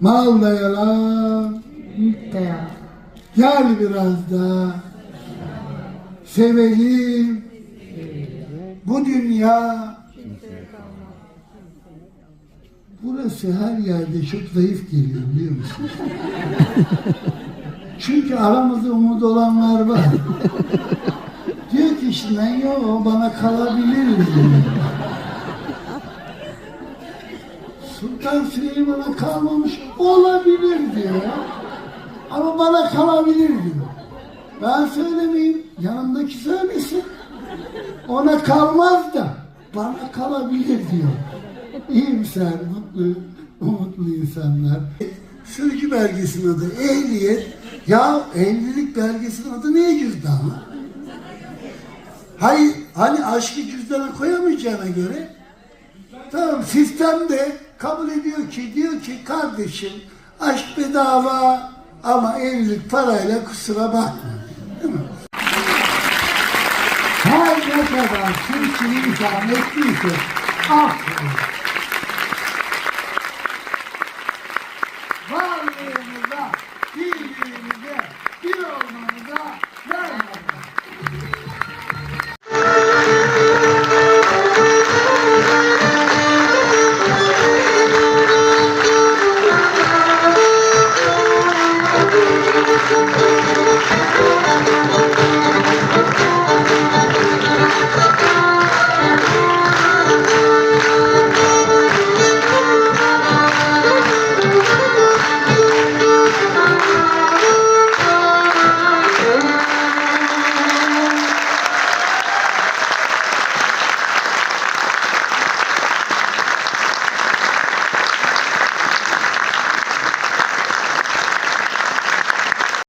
Mal da yalan, Mülk de yalan. gel biraz da sevelim. Bu dünya Burası her yerde çok zayıf geliyor biliyor musun? Çünkü aramızda umut olanlar var. diyor ki işte ben yok o bana kalabilir diyor. Sultan Süleyman'a kalmamış olabilir diyor. Ama bana kalabilir diyor. Ben söylemeyeyim, yanımdaki söylesin. Ona kalmaz da bana kalabilir diyor. İyimser, mutlu, umutlu insanlar. Sürücü belgesinin adı ehliyet. Ya evlilik belgesinin adı niye cüzdan? Hayır, hani aşkı cüzdana koyamayacağına göre Tamam sistem de kabul ediyor ki diyor ki kardeşim aşk bedava ama evlilik parayla kusura bakma. Değil mi? Her ne kadar kimseyi itham ettiyse ah Varlığımıza, birliğimize, bir olmamıza